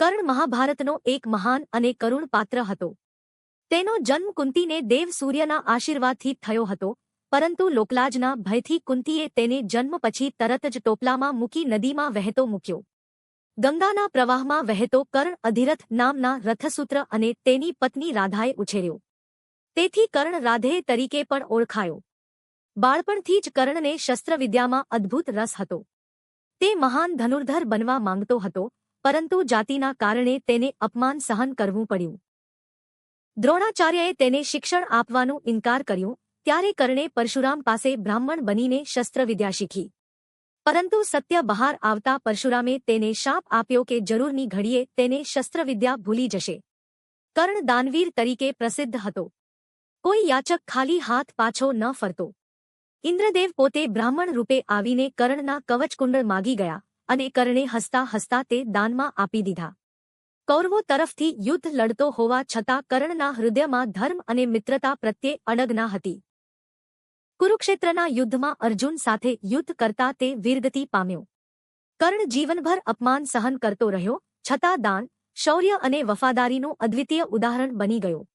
કર્ણ મહાભારતનો એક મહાન અને કરુણ પાત્ર હતો. તેનો જન્મ કુંતીને દેવ સૂર્યના આશીર્વાદથી થયો હતો, પરંતુ લોકલાજના ભયથી કુંતીએ તેને જન્મ પછી તરત જ ટોપલામાં મૂકી નદીમાં વહેતો મૂક્યો. ગંગાના પ્રવાહમાં વહેતો કર્ણ અધિરથ નામના રથસૂત્ર અને તેની પત્ની રાધાએ ઉછેર્યો. તેથી કર્ણ રાધેય તરીકે પણ ઓળખાયો. બાળપણથી જ કર્ણને શસ્ત્રવિદ્યામાં અદ્ભુત રસ હતો. તે મહાન ધનુર્ધર બનવા માંગતો હતો પરંતુ જાતિના કારણે તેને અપમાન સહન કરવું પડ્યું. દ્રોણાચાર્યએ તેને શિક્ષણ આપવાનું ઇનકાર કર્યું, ત્યારે કર્ણે પરશુરામ પાસે બ્રાહ્મણ બનીને શસ્ત્રવિદ્યા શીખી. પરંતુ સત્ય બહાર આવતા પરશુરામે તેને શાપ આપ્યો કે જરૂરની ઘડીએ તેને શસ્ત્રવિદ્યા ભૂલી જશે. કર્ણ દાનવીર તરીકે પ્રસિદ્ધ હતો. કોઈ યાચક ખાલી હાથ પાછો ન ફરતો. ઇન્દ્રદેવ પોતે બ્રાહ્મણ રૂપે આવીને કર્ણના કવચકુંડળ માગી ગયા. અને કર્ણે હસતા હસતા તે દાનમાં આપી દીધા. કૌરવો તરફથી યુદ્ધ લડતો હોવા છતાં કર્ણના હૃદયમાં ધર્મ અને મિત્રતા પ્રત્યે અડગના હતી. કુરુક્ષેત્રના યુદ્ધમાં અર્જુન સાથે યુદ્ધ કરતા તે વીરગતિ પામ્યો. કર્ણ જીવનભર અપમાન સહન કરતો રહ્યો, છતાં દાન, શૌર્ય અને વફાદારીનું અદ્વિતીય ઉદાહરણ બની ગયો.